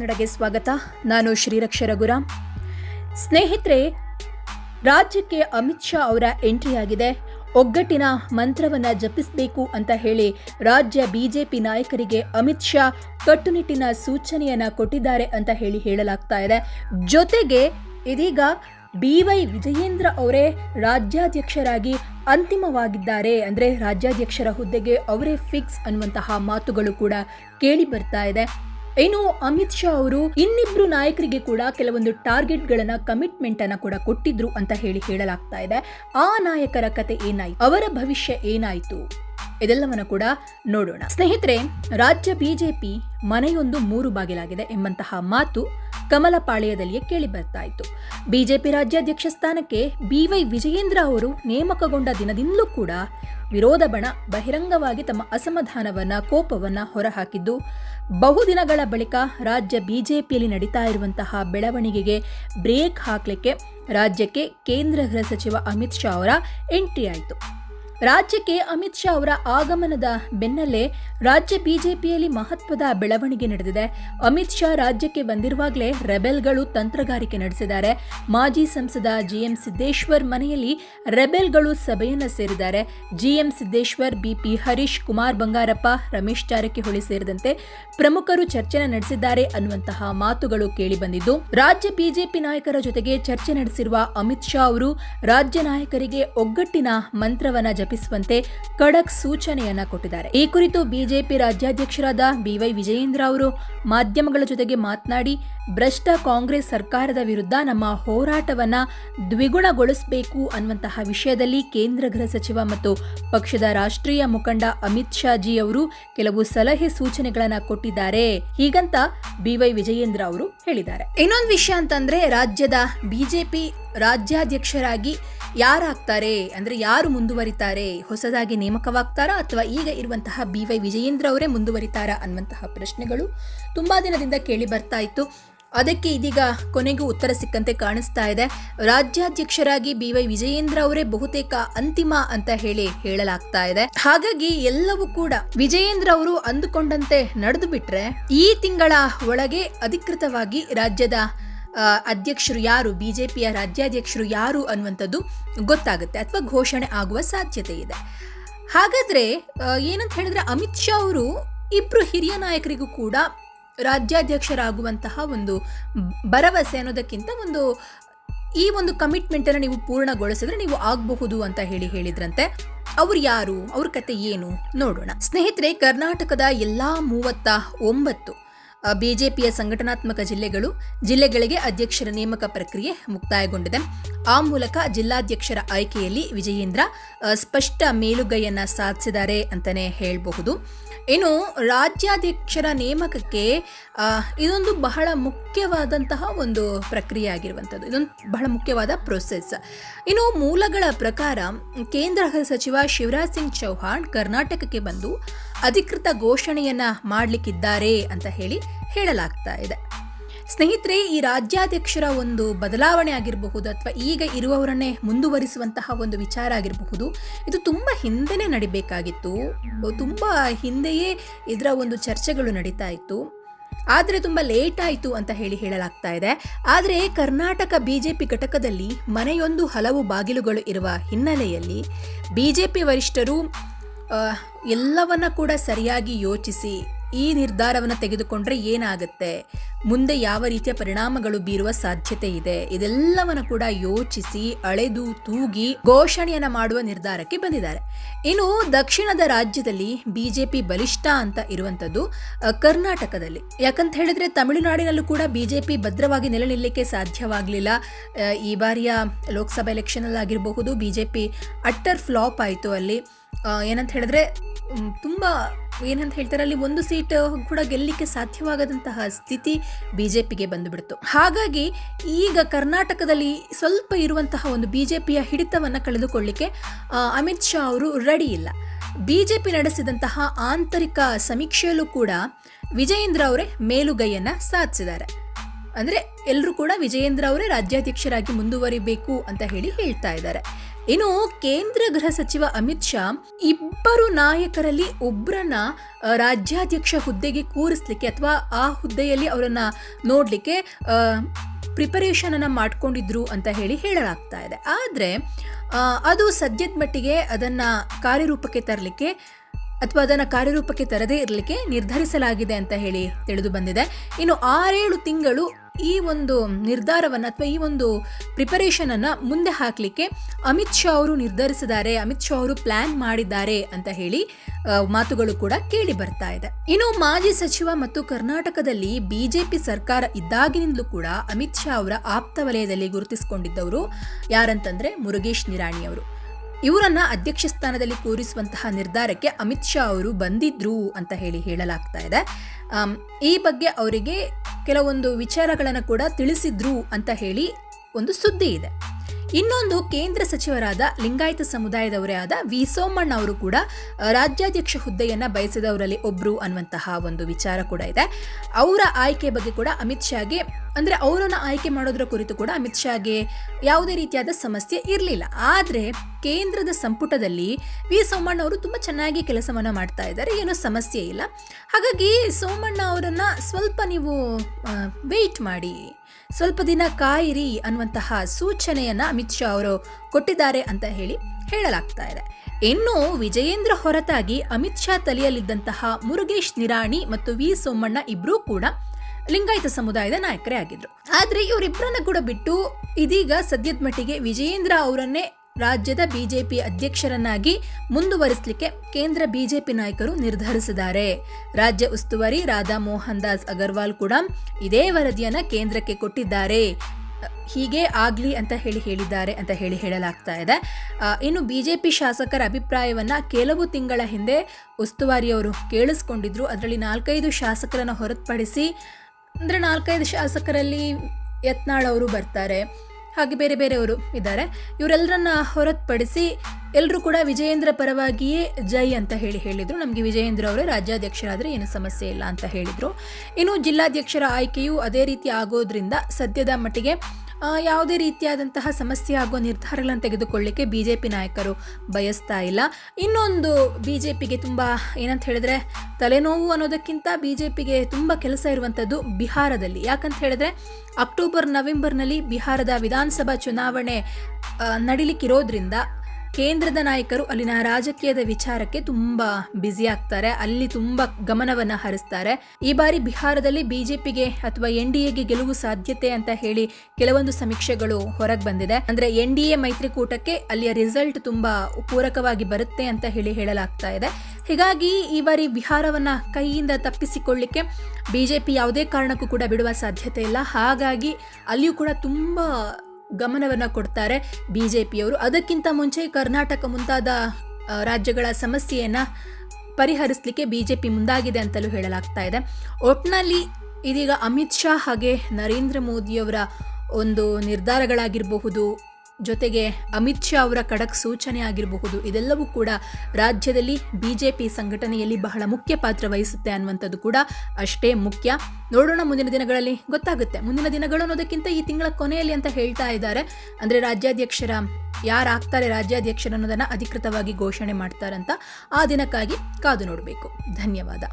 ಕನ್ನಡಗೆ ಸ್ವಾಗತ. ನಾನು ಶ್ರೀರಕ್ಷ ರಘುರಾಮ್. ಸ್ನೇಹಿತರೆ, ರಾಜ್ಯಕ್ಕೆ ಅಮಿತ್ ಶಾ ಅವರ ಎಂಟ್ರಿ ಆಗಿದೆ. ಒಗ್ಗಟ್ಟಿನ ಮಂತ್ರವನ್ನ ಜಪಿಸಬೇಕು ಅಂತ ಹೇಳಿ ರಾಜ್ಯ ಬಿಜೆಪಿ ನಾಯಕರಿಗೆ ಅಮಿತ್ ಶಾ ಕಟ್ಟುನಿಟ್ಟಿನ ಸೂಚನೆಯನ್ನ ಕೊಟ್ಟಿದ್ದಾರೆ ಅಂತ ಹೇಳಿ ಹೇಳಲಾಗ್ತಾ ಇದೆ. ಜೊತೆಗೆ ಇದೀಗ ಬಿ ವೈ ವಿಜಯೇಂದ್ರ ಅವರೇ ರಾಜ್ಯಾಧ್ಯಕ್ಷರಾಗಿ ಅಂತಿಮವಾಗಿದ್ದಾರೆ ಅಂದರೆ ರಾಜ್ಯಾಧ್ಯಕ್ಷರ ಹುದ್ದೆಗೆ ಅವರೇ ಫಿಕ್ಸ್ ಅನ್ನುವಂತಹ ಮಾತುಗಳು ಕೂಡ ಕೇಳಿ ಬರ್ತಾ ಇದೆ. ಇನ್ನು ಅಮಿತ್ ಶಾ ಅವರು ಇನ್ನಿಬ್ರು ನಾಯಕರಿಗೆ ಕೂಡ ಕೆಲವೊಂದು ಟಾರ್ಗೆಟ್ಗಳನ್ನ ಕಮಿಟ್ಮೆಂಟ್ ಅನ್ನ ಕೂಡ ಕೊಟ್ಟಿದ್ರು ಅಂತ ಹೇಳಿ ಹೇಳಲಾಗ್ತಾ ಇದೆ. ಆ ನಾಯಕರ ಕತೆ ಏನಾಯ್ತು? ಅವರ ಭವಿಷ್ಯ ಏನಾಯ್ತು? ಇದೆಲ್ಲವನ್ನ ಕೂಡ ನೋಡೋಣ. ಸ್ನೇಹಿತರೆ, ರಾಜ್ಯ ಬಿಜೆಪಿ ಮನೆಯೊಂದು ಮೂರು ಬಾಗಿಲಾಗಿದೆ ಎಂಬಂತಹ ಮಾತು ಕಮಲಪಾಳ್ಯದಲ್ಲಿಯೇ ಕೇಳಿ ಬರ್ತಾ ಇತ್ತು. ಬಿಜೆಪಿ ರಾಜ್ಯಾಧ್ಯಕ್ಷ ಸ್ಥಾನಕ್ಕೆ ಬಿವೈ ವಿಜಯೇಂದ್ರ ಅವರು ನೇಮಕಗೊಂಡ ದಿನದಿಂದಲೂ ಕೂಡ ವಿರೋಧ ಬಣ ಬಹಿರಂಗವಾಗಿ ತಮ್ಮ ಅಸಮಾಧಾನವನ್ನ, ಕೋಪವನ್ನ ಹೊರಹಾಕಿದ್ದು ಬಹುದಿನಗಳ ಬಳಿಕ ರಾಜ್ಯ ಬಿಜೆಪಿಯಲ್ಲಿ ನಡೀತಾ ಇರುವಂತಹ ಬೆಳವಣಿಗೆಗೆ ಬ್ರೇಕ್ ಹಾಕಲಿಕ್ಕೆ ರಾಜ್ಯಕ್ಕೆ ಕೇಂದ್ರ ಗೃಹ ಸಚಿವ ಅಮಿತ್ ಶಾ ಅವರ ಎಂಟ್ರಿ ಆಯಿತು. ರಾಜ್ಯಕ್ಕೆ ಅಮಿತ್ ಶಾ ಅವರ ಆಗಮನದ ಬೆನ್ನಲ್ಲೇ ರಾಜ್ಯ ಬಿಜೆಪಿಯಲ್ಲಿ ಮಹತ್ವದ ಬೆಳವಣಿಗೆ ನಡೆದಿದೆ. ಅಮಿತ್ ಶಾ ರಾಜ್ಯಕ್ಕೆ ಬಂದಿರುವಾಗಲೇ ರೆಬೆಲ್ಗಳು ತಂತ್ರಗಾರಿಕೆ ನಡೆಸಿದ್ದಾರೆ. ಮಾಜಿ ಸಂಸದ ಜಿಎಂ ಸಿದ್ದೇಶ್ವರ್ ಮನೆಯಲ್ಲಿ ರೆಬೆಲ್ಗಳು ಸಭೆಯನ್ನು ಸೇರಿದ್ದಾರೆ. ಜಿಎಂ ಸಿದ್ದೇಶ್ವರ್, ಬಿಪಿ ಹರೀಶ್, ಕುಮಾರ್ ಬಂಗಾರಪ್ಪ, ರಮೇಶ್ ಜಾರಕಿಹೊಳಿ ಸೇರಿದಂತೆ ಪ್ರಮುಖರು ಚರ್ಚೆ ನಡೆಸಿದ್ದಾರೆ ಅನ್ನುವಂತಹ ಮಾತುಗಳು ಕೇಳಿಬಂದಿದ್ದು, ರಾಜ್ಯ ಬಿಜೆಪಿ ನಾಯಕರ ಜೊತೆಗೆ ಚರ್ಚೆ ನಡೆಸಿರುವ ಅಮಿತ್ ಶಾ ಅವರು ರಾಜ್ಯ ನಾಯಕರಿಗೆ ಒಗ್ಗಟ್ಟಿನ ಮಂತ್ರವನ್ನ ಜಪಿಸುವಂತೆ ಖಡಕ್ ಸೂಚನೆಯನ್ನ ಕೊಟ್ಟಿದ್ದಾರೆ. ಈ ಕುರಿತು ಬಿಜೆಪಿ ರಾಜ್ಯಾಧ್ಯಕ್ಷರಾದ ಬಿವೈ ವಿಜಯೇಂದ್ರ ಅವರು ಮಾಧ್ಯಮಗಳ ಜೊತೆಗೆ ಮಾತನಾಡಿ, ಭ್ರಷ್ಟ ಕಾಂಗ್ರೆಸ್ ಸರ್ಕಾರದ ವಿರುದ್ಧ ನಮ್ಮ ಹೋರಾಟವನ್ನ ದ್ವಿಗುಣಗೊಳಿಸಬೇಕು ಅನ್ನುವಂತಹ ವಿಷಯದಲ್ಲಿ ಕೇಂದ್ರ ಗೃಹ ಸಚಿವ ಮತ್ತು ಪಕ್ಷದ ರಾಷ್ಟ್ರೀಯ ಮುಖಂಡ ಅಮಿತ್ ಶಾ ಜಿ ಅವರು ಕೆಲವು ಸಲಹೆ ಸೂಚನೆಗಳನ್ನ ಕೊಟ್ಟಿದ್ದಾರೆ. ಹೀಗಂತ ಬಿವೈ ವಿಜಯೇಂದ್ರ ಅವರು ಹೇಳಿದ್ದಾರೆ. ಇನ್ನೊಂದು ವಿಷಯ ಅಂತಂದ್ರೆ ರಾಜ್ಯದ ಬಿಜೆಪಿ ರಾಜ್ಯಾಧ್ಯಕ್ಷರಾಗಿ ಯಾರಾಗ್ತಾರೆ? ಅಂದರೆ ಯಾರು ಮುಂದುವರಿತಾರೆ? ಹೊಸದಾಗಿ ನೇಮಕವಾಗ್ತಾರಾ? ಅಥವಾ ಈಗ ಇರುವಂತಹ ಬಿ ವೈ ವಿಜಯೇಂದ್ರ ಅವರೇ ಮುಂದುವರಿತಾರಾ ಅನ್ನುವಂತಹ ಪ್ರಶ್ನೆಗಳು ತುಂಬ ದಿನದಿಂದ ಕೇಳಿ ಬರ್ತಾ ಇತ್ತು. ಅದಕ್ಕೆ ಇದೀಗ ಕೊನೆಗೂ ಉತ್ತರ ಸಿಕ್ಕಂತೆ ಕಾಣಿಸ್ತಾ ಇದೆ. ರಾಜ್ಯಾಧ್ಯಕ್ಷರಾಗಿ ಬಿ ವೈ ವಿಜಯೇಂದ್ರ ಅವರೇ ಬಹುತೇಕ ಅಂತಿಮ ಅಂತ ಹೇಳಿ ಹೇಳಲಾಗ್ತಾ ಇದೆ. ಹಾಗಾಗಿ ಎಲ್ಲವೂ ಕೂಡ ವಿಜಯೇಂದ್ರ ಅವರು ಅಂದುಕೊಂಡಂತೆ ನಡೆದು ಬಿಟ್ರೆ ಈ ತಿಂಗಳ ಒಳಗೆ ಅಧಿಕೃತವಾಗಿ ರಾಜ್ಯದ ಅಧ್ಯಕ್ಷರು ಯಾರು ಬಿ ಜೆ ಪಿಯ ರಾಜ್ಯಾಧ್ಯಕ್ಷರು ಯಾರು ಅನ್ನುವಂಥದ್ದು ಗೊತ್ತಾಗುತ್ತೆ ಅಥವಾ ಘೋಷಣೆ ಆಗುವ ಸಾಧ್ಯತೆ ಇದೆ. ಹಾಗಾದರೆ ಏನಂತ ಹೇಳಿದ್ರೆ ಅಮಿತ್ ಶಾ ಅವರು ಇಬ್ಬರು ಹಿರಿಯ ನಾಯಕರಿಗೂ ಕೂಡ ರಾಜ್ಯಾಧ್ಯಕ್ಷರಾಗುವಂತಹ ಒಂದು ಭರವಸೆ ಅನ್ನೋದಕ್ಕಿಂತ ಒಂದು, ಈ ಒಂದು ಕಮಿಟ್ಮೆಂಟನ್ನು ನೀವು ಪೂರ್ಣಗೊಳಿಸಿದ್ರೆ ನೀವು ಆಗಬಹುದು ಅಂತ ಹೇಳಿ ಹೇಳಿದ್ರಂತೆ. ಅವ್ರು ಯಾರು, ಅವ್ರ ಕತೆ ಏನು, ನೋಡೋಣ. ಸ್ನೇಹಿತರೆ, ಕರ್ನಾಟಕದ ಎಲ್ಲಾ ಮೂವತ್ತ ಒಂಬತ್ತು ಬಿಜೆಪಿಯ ಸಂಘಟನಾತ್ಮಕ ಜಿಲ್ಲೆಗಳು ಜಿಲ್ಲೆಗಳಿಗೆ ಅಧ್ಯಕ್ಷರ ನೇಮಕ ಪ್ರಕ್ರಿಯೆ ಮುಕ್ತಾಯಗೊಂಡಿದೆ. ಆ ಮೂಲಕ ಜಿಲ್ಲಾಧ್ಯಕ್ಷರ ಆಯ್ಕೆಯಲ್ಲಿ ವಿಜಯೇಂದ್ರ ಸ್ಪಷ್ಟ ಮೇಲುಗೈಯನ್ನು ಸಾಧಿಸಿದ್ದಾರೆ ಅಂತಲೇ ಹೇಳಬಹುದು. ಇನ್ನು ರಾಜ್ಯಾಧ್ಯಕ್ಷರ ನೇಮಕಕ್ಕೆ ಇದೊಂದು ಬಹಳ ಮುಖ್ಯವಾದಂತಹ ಒಂದು ಪ್ರಕ್ರಿಯೆ ಆಗಿರುವಂಥದ್ದು. ಇದೊಂದು ಬಹಳ ಮುಖ್ಯವಾದ ಪ್ರೊಸೆಸ್ ಇನ್ನು ಮೂಲಗಳ ಪ್ರಕಾರ ಕೇಂದ್ರ ಸಚಿವ ಶಿವರಾಜ್ ಸಿಂಗ್ ಚೌಹಾಣ್ ಕರ್ನಾಟಕಕ್ಕೆ ಬಂದು ಅಧಿಕೃತ ಘೋಷಣೆಯನ್ನ ಮಾಡಲಿಕ್ಕಿದ್ದಾರೆ ಅಂತ ಹೇಳಿ ಹೇಳಲಾಗ್ತಾ ಇದೆ. ಸ್ನೇಹಿತರೆ, ಈ ರಾಜ್ಯಾಧ್ಯಕ್ಷರ ಒಂದು ಬದಲಾವಣೆ ಆಗಿರಬಹುದು ಅಥವಾ ಈಗ ಇರುವವರನ್ನೇ ಮುಂದುವರಿಸುವಂತಹ ಒಂದು ವಿಚಾರ ಆಗಿರಬಹುದು, ಇದು ತುಂಬ ಹಿಂದೆನೇ ನಡಿಬೇಕಾಗಿತ್ತು. ತುಂಬ ಹಿಂದೆಯೇ ಇದರ ಒಂದು ಚರ್ಚೆಗಳು ನಡೀತಾ ಇತ್ತು. ಆದರೆ ತುಂಬ ಲೇಟ್ ಆಯಿತು ಅಂತ ಹೇಳಿ ಹೇಳಲಾಗ್ತಾ ಇದೆ. ಆದರೆ ಕರ್ನಾಟಕ ಬಿ ಜೆ ಪಿ ಘಟಕದಲ್ಲಿ ಮನೆಯೊಂದು ಹಲವು ಬಾಗಿಲುಗಳು ಇರುವ ಹಿನ್ನೆಲೆಯಲ್ಲಿ ಬಿ ಜೆ ಪಿ ವರಿಷ್ಠರು ಎಲ್ಲವನ್ನ ಕೂಡ ಸರಿಯಾಗಿ ಯೋಚಿಸಿ ಈ ನಿರ್ಧಾರವನ್ನು ತೆಗೆದುಕೊಂಡ್ರೆ ಏನಾಗುತ್ತೆ? ಮುಂದೆ ಯಾವ ರೀತಿಯ ಪರಿಣಾಮಗಳು ಬೀರುವ ಸಾಧ್ಯತೆ ಇದೆ? ಇದೆಲ್ಲವನ್ನು ಕೂಡ ಯೋಚಿಸಿ, ಅಳೆದು, ತೂಗಿ ಘೋಷಣೆಯನ್ನು ಮಾಡುವ ನಿರ್ಧಾರಕ್ಕೆ ಬಂದಿದ್ದಾರೆ. ಇನ್ನು ದಕ್ಷಿಣದ ರಾಜ್ಯದಲ್ಲಿ ಬಿಜೆಪಿ ಬಲಿಷ್ಠ ಅಂತ ಇರುವಂಥದ್ದು ಕರ್ನಾಟಕದಲ್ಲಿ. ಯಾಕಂತ ಹೇಳಿದ್ರೆ ತಮಿಳುನಾಡಿನಲ್ಲೂ ಕೂಡ ಬಿಜೆಪಿ ಭದ್ರವಾಗಿ ನೆಲೆ ನಿಲ್ಲಕ್ಕೆ ಸಾಧ್ಯವಾಗಲಿಲ್ಲ. ಈ ಬಾರಿಯ ಲೋಕಸಭಾ ಎಲೆಕ್ಷನ್ ಆಗಿರಬಹುದು ಬಿಜೆಪಿ ಅಟ್ಟರ್ ಫ್ಲಾಪ್ ಆಯಿತು ಅಲ್ಲಿ. ಏನಂತ ಹೇಳಿದ್ರೆ ತುಂಬ ಏನಂತ ಹೇಳ್ತಾರೆ, ಅಲ್ಲಿ ಒಂದು ಸೀಟ್ ಕೂಡ ಗೆಲ್ಲಲಿಕ್ಕೆ ಸಾಧ್ಯವಾಗದಂತಹ ಸ್ಥಿತಿ ಬಿ ಜೆ ಪಿಗೆ ಬಂದುಬಿಡ್ತು. ಹಾಗಾಗಿ ಈಗ ಕರ್ನಾಟಕದಲ್ಲಿ ಸ್ವಲ್ಪ ಇರುವಂತಹ ಒಂದು ಬಿ ಜೆ ಪಿಯ ಹಿಡಿತವನ್ನು ಕಳೆದುಕೊಳ್ಳಿಕ್ಕೆ ಅಮಿತ್ ಶಾ ಅವರು ರೆಡಿ ಇಲ್ಲ. ಬಿ ಜೆ ಪಿ ನಡೆಸಿದಂತಹ ಆಂತರಿಕ ಸಮೀಕ್ಷೆಯಲ್ಲೂ ಕೂಡ ವಿಜಯೇಂದ್ರ ಅವರೇ ಮೇಲುಗೈಯನ್ನು ಸಾಧಿಸಿದ್ದಾರೆ. ಅಂದರೆ ಎಲ್ಲರೂ ಕೂಡ ವಿಜಯೇಂದ್ರ ಅವರೇ ರಾಜ್ಯಾಧ್ಯಕ್ಷರಾಗಿ ಮುಂದುವರಿಬೇಕು ಅಂತ ಹೇಳಿ ಹೇಳ್ತಾ ಇದ್ದಾರೆ. ಇನ್ನು ಕೇಂದ್ರ ಗೃಹ ಸಚಿವ ಅಮಿತ್ ಶಾ ಇಬ್ಬರು ನಾಯಕರಲ್ಲಿ ಒಬ್ಬರನ್ನ ರಾಜ್ಯಾಧ್ಯಕ್ಷ ಹುದ್ದೆಗೆ ಕೂರಿಸ್ಲಿಕ್ಕೆ ಅಥವಾ ಆ ಹುದ್ದೆಯಲ್ಲಿ ಅವರನ್ನ ನೋಡಲಿಕ್ಕೆ ಪ್ರಿಪರೇಷನ್ ಅನ್ನ ಮಾಡ್ಕೊಂಡಿದ್ರು ಅಂತ ಹೇಳಿ ಹೇಳಲಾಗ್ತಾ ಇದೆ. ಆದರೆ ಅದು ಸದ್ಯದ ಮಟ್ಟಿಗೆ ಅದನ್ನ ಕಾರ್ಯರೂಪಕ್ಕೆ ತರಲಿಕ್ಕೆ ಅಥವಾ ಅದನ್ನು ಕಾರ್ಯರೂಪಕ್ಕೆ ತರದೇ ಇರಲಿಕ್ಕೆ ನಿರ್ಧರಿಸಲಾಗಿದೆ ಅಂತ ಹೇಳಿ ತಿಳಿದು ಬಂದಿದೆ. ಇನ್ನು ಆರೇಳು ತಿಂಗಳು ಈ ಒಂದು ನಿರ್ಧಾರವನ್ನು ಅಥವಾ ಈ ಒಂದು ಪ್ರಿಪರೇಷನ್ ಅನ್ನ ಮುಂದೆ ಹಾಕಲಿಕ್ಕೆ ಅಮಿತ್ ಶಾ ಅವರು ನಿರ್ಧರಿಸಿದ್ದಾರೆ, ಅಮಿತ್ ಶಾ ಅವರು ಪ್ಲಾನ್ ಮಾಡಿದ್ದಾರೆ ಅಂತ ಹೇಳಿ ಮಾತುಗಳು ಕೂಡ ಕೇಳಿ ಬರ್ತಾ ಇದೆ. ಇನ್ನು ಮಾಜಿ ಸಚಿವ ಮತ್ತು ಕರ್ನಾಟಕದಲ್ಲಿ ಬಿಜೆಪಿ ಸರ್ಕಾರ ಇದ್ದಾಗಿನಿಂದಲೂ ಕೂಡ ಅಮಿತ್ ಶಾ ಅವರ ಆಪ್ತ ವಲಯದಲ್ಲಿ ಗುರುತಿಸಿಕೊಂಡಿದ್ದವರು ಯಾರಂತಂದ್ರೆ ಮುರುಗೇಶ್ ನಿರಾಣಿ ಅವರು. ಇವರನ್ನ ಅಧ್ಯಕ್ಷ ಸ್ಥಾನದಲ್ಲಿ ಕೂರಿಸುವಂತಹ ನಿರ್ಧಾರಕ್ಕೆ ಅಮಿತ್ ಶಾ ಅವರು ಬಂದಿದ್ರು ಅಂತ ಹೇಳಿ ಹೇಳಲಾಗ್ತಾ ಇದೆ. ಈ ಬಗ್ಗೆ ಅವರಿಗೆ ಕೆಲವೊಂದು ವಿಚಾರಗಳನ್ನು ಕೂಡ ತಿಳಿಸಿದ್ರು ಅಂತ ಹೇಳಿ ಒಂದು ಸುದ್ದಿ ಇದೆ. ಇನ್ನೊಂದು ಕೇಂದ್ರ ಸಚಿವರಾದ ಲಿಂಗಾಯತ ಸಮುದಾಯದವರೇ ಆದ ವಿ ಸೋಮಣ್ಣ ಅವರು ಕೂಡ ರಾಜ್ಯಾಧ್ಯಕ್ಷ ಹುದ್ದೆಯನ್ನ ಬಯಸಿದವರಲ್ಲಿ ಒಬ್ರು ಅನ್ನುವಂತಹ ಒಂದು ವಿಚಾರ ಕೂಡ ಇದೆ. ಅವರ ಆಯ್ಕೆ ಬಗ್ಗೆ ಕೂಡ ಅಮಿತ್ ಶಾಗೆ, ಅಂದ್ರೆ ಅವರನ್ನು ಆಯ್ಕೆ ಮಾಡೋದ್ರ ಕುರಿತು ಕೂಡ ಅಮಿತ್ ಶಾಗೆ ಯಾವುದೇ ರೀತಿಯಾದ ಸಮಸ್ಯೆ ಇರಲಿಲ್ಲ. ಆದರೆ ಕೇಂದ್ರದ ಸಂಪುಟದಲ್ಲಿ ವಿ ಸೋಮಣ್ಣ ಅವರು ತುಂಬ ಚೆನ್ನಾಗಿ ಕೆಲಸವನ್ನ ಮಾಡ್ತಾ ಇದ್ದಾರೆ, ಏನೂ ಸಮಸ್ಯೆ ಇಲ್ಲ. ಹಾಗಾಗಿ ಸೋಮಣ್ಣ ಅವರನ್ನ ಸ್ವಲ್ಪ ನೀವು ವೆಯ್ಟ್ ಮಾಡಿ. ಸ್ವಲ್ಪ ದಿನ ಕಾಯಿರಿ ಅನ್ನುವಂತಹ ಸೂಚನೆಯನ್ನ ಅಮಿತ್ ಶಾ ಅವರು ಕೊಟ್ಟಿದ್ದಾರೆ ಅಂತ ಹೇಳಿ ಹೇಳಲಾಗ್ತಾ ಇದೆ. ಇನ್ನು ವಿಜಯೇಂದ್ರ ಹೊರತಾಗಿ ಅಮಿತ್ ಶಾ ತಲೆಯಲ್ಲಿದ್ದಂತಹ ಮುರುಗೇಶ್ ನಿರಾಣಿ ಮತ್ತು ವಿ ಸೋಮಣ್ಣ ಇಬ್ಬರೂ ಕೂಡ ಲಿಂಗಾಯತ ಸಮುದಾಯದ ನಾಯಕರೇ ಆಗಿದ್ರು. ಆದ್ರೆ ಇವರಿಬ್ಬರನ್ನ ಕೂಡ ಬಿಟ್ಟು ಇದೀಗ ಸದ್ಯದ ಮಟ್ಟಿಗೆ ವಿಜಯೇಂದ್ರ ಅವರನ್ನೇ ರಾಜ್ಯದ ಬಿಜೆಪಿ ಅಧ್ಯಕ್ಷರನ್ನಾಗಿ ಮುಂದುವರಿಸಲಿಕ್ಕೆ ಕೇಂದ್ರ ಬಿಜೆಪಿ ನಾಯಕರು ನಿರ್ಧರಿಸಿದ್ದಾರೆ. ರಾಜ್ಯ ಉಸ್ತುವಾರಿ ರಾಧಾ ಮೋಹನ್ ದಾಸ್ ಅಗರ್ವಾಲ್ ಕೂಡ ಇದೇ ವರದಿಯನ್ನು ಕೇಂದ್ರಕ್ಕೆ ಕೊಟ್ಟಿದ್ದಾರೆ. ಹೀಗೆ ಆಗಲಿ ಅಂತ ಹೇಳಿ ಹೇಳಿದ್ದಾರೆ ಅಂತ ಹೇಳಿ ಹೇಳಲಾಗ್ತಾ ಇದೆ. ಬಿ ಇನ್ನು ಬಿಜೆಪಿ ಶಾಸಕರ ಅಭಿಪ್ರಾಯವನ್ನು ಕೆಲವು ತಿಂಗಳ ಹಿಂದೆ ಉಸ್ತುವಾರಿಯವರು ಕೇಳಿಸ್ಕೊಂಡಿದ್ರು. ಅದರಲ್ಲಿ ನಾಲ್ಕೈದು ಶಾಸಕರನ್ನು ಹೊರತುಪಡಿಸಿ, ಅಂದರೆ ನಾಲ್ಕೈದು ಶಾಸಕರಲ್ಲಿ ಯತ್ನಾಳ್ ಅವರು ಬರ್ತಾರೆ. ಹಾಗೆ ಬೇರೆ ಬೇರೆಯವರು ಇದ್ದಾರೆ. ಇವರೆಲ್ಲರನ್ನ ಹೊರತುಪಡಿಸಿ ಎಲ್ಲರೂ ಕೂಡ ವಿಜಯೇಂದ್ರ ಪರವಾಗಿಯೇ ಜೈ ಅಂತ ಹೇಳಿ ಹೇಳಿದರು. ನಮಗೆ ವಿಜಯೇಂದ್ರ ಅವರೇ ರಾಜ್ಯಾಧ್ಯಕ್ಷರಾದರೆ ಏನು ಸಮಸ್ಯೆ ಇಲ್ಲ ಅಂತ ಹೇಳಿದರು. ಇನ್ನು ಜಿಲ್ಲಾಧ್ಯಕ್ಷರ ಆಯ್ಕೆಯು ಅದೇ ರೀತಿ ಆಗೋದ್ರಿಂದ ಸದ್ಯದ ಮಟ್ಟಿಗೆ ಯಾವುದೇ ರೀತಿಯಾದಂತಹ ಸಮಸ್ಯೆ ಆಗುವ ನಿರ್ಧಾರಗಳನ್ನು ತೆಗೆದುಕೊಳ್ಳಿಕ್ಕೆ ಬಿ ಜೆ ಪಿ ನಾಯಕರು ಬಯಸ್ತಾ ಇಲ್ಲ. ಇನ್ನೊಂದು ಬಿ ಜೆ ಪಿಗೆ ತುಂಬ ಏನಂತ ಹೇಳಿದ್ರೆ ತಲೆನೋವು ಅನ್ನೋದಕ್ಕಿಂತ ಬಿ ಜೆ ಪಿಗೆ ತುಂಬ ಕೆಲಸ ಇರುವಂಥದ್ದು ಬಿಹಾರದಲ್ಲಿ. ಯಾಕಂತ ಹೇಳಿದ್ರೆ ಅಕ್ಟೋಬರ್, ನವೆಂಬರ್ನಲ್ಲಿ ಬಿಹಾರದ ವಿಧಾನಸಭಾ ಚುನಾವಣೆ ನಡಿಲಿಕ್ಕಿರೋದ್ರಿಂದ ಕೇಂದ್ರದ ನಾಯಕರು ಅಲ್ಲಿನ ರಾಜಕೀಯದ ವಿಚಾರಕ್ಕೆ ತುಂಬಾ ಬ್ಯುಸಿ ಆಗ್ತಾರೆ. ಅಲ್ಲಿ ತುಂಬಾ ಗಮನವನ್ನ ಹರಿಸ್ತಾರೆ. ಈ ಬಾರಿ ಬಿಹಾರದಲ್ಲಿ ಬಿಜೆಪಿಗೆ ಅಥವಾ ಎನ್ ಡಿ ಎಗೆ ಗೆಲುವು ಸಾಧ್ಯತೆ ಅಂತ ಹೇಳಿ ಕೆಲವೊಂದು ಸಮೀಕ್ಷೆಗಳು ಹೊರಗೆ ಬಂದಿದೆ. ಅಂದ್ರೆ ಎನ್ ಡಿ ಎ ಮೈತ್ರಿಕೂಟಕ್ಕೆ ಅಲ್ಲಿಯ ರಿಸಲ್ಟ್ ತುಂಬಾ ಪೂರಕವಾಗಿ ಬರುತ್ತೆ ಅಂತ ಹೇಳಿ ಹೇಳಲಾಗ್ತಾ ಇದೆ. ಹೀಗಾಗಿ ಈ ಬಾರಿ ಬಿಹಾರವನ್ನ ಕೈಯಿಂದ ತಪ್ಪಿಸಿಕೊಳ್ಳಿಕ್ಕೆ ಬಿಜೆಪಿ ಯಾವುದೇ ಕಾರಣಕ್ಕೂ ಕೂಡ ಬಿಡುವ ಸಾಧ್ಯತೆ ಇಲ್ಲ. ಹಾಗಾಗಿ ಅಲ್ಲಿಯೂ ಕೂಡ ತುಂಬಾ ಗಮನವನ್ನು ಕೊಡ್ತಾರೆ ಬಿ ಜೆ ಪಿಯವರು ಅದಕ್ಕಿಂತ ಮುಂಚೆ ಕರ್ನಾಟಕ ಮುಂತಾದ ರಾಜ್ಯಗಳ ಸಮಸ್ಯೆಯನ್ನು ಪರಿಹರಿಸಲಿಕ್ಕೆ ಬಿ ಜೆ ಪಿ ಮುಂದಾಗಿದೆ ಅಂತಲೂ ಹೇಳಲಾಗ್ತಾ ಇದೆ. ಒಟ್ನಲ್ಲಿ ಇದೀಗ ಅಮಿತ್ ಶಾ ಹಾಗೆ ನರೇಂದ್ರ ಮೋದಿಯವರ ಒಂದು ನಿರ್ಧಾರಗಳಾಗಿರಬಹುದು ಜೊತೆಗೆ ಅಮಿತ್ ಶಾ ಅವರ ಖಡಕ್ ಸೂಚನೆ ಆಗಿರಬಹುದು. ಇದೆಲ್ಲವೂ ಕೂಡ ರಾಜ್ಯದಲ್ಲಿ ಬಿಜೆಪಿ ಸಂಘಟನೆಯಲ್ಲಿ ಬಹಳ ಮುಖ್ಯ ಪಾತ್ರ ವಹಿಸುತ್ತೆ ಅನ್ನುವಂಥದ್ದು ಕೂಡ ಅಷ್ಟೇ ಮುಖ್ಯ. ನೋಡೋಣ ಮುಂದಿನ ದಿನಗಳಲ್ಲಿ ಗೊತ್ತಾಗುತ್ತೆ. ಮುಂದಿನ ದಿನಗಳು ಅನ್ನೋದಕ್ಕಿಂತ ಈ ತಿಂಗಳ ಕೊನೆಯಲ್ಲಿ ಅಂತ ಹೇಳ್ತಾ ಇದ್ದಾರೆ. ಅಂದರೆ ರಾಜ್ಯಾಧ್ಯಕ್ಷರ ಯಾರಾಗ್ತಾರೆ ರಾಜ್ಯಾಧ್ಯಕ್ಷರು ಅನ್ನೋದನ್ನು ಅಧಿಕೃತವಾಗಿ ಘೋಷಣೆ ಮಾಡ್ತಾರಂತ ಆ ದಿನಕ್ಕಾಗಿ ಕಾದು ನೋಡಬೇಕು. ಧನ್ಯವಾದ.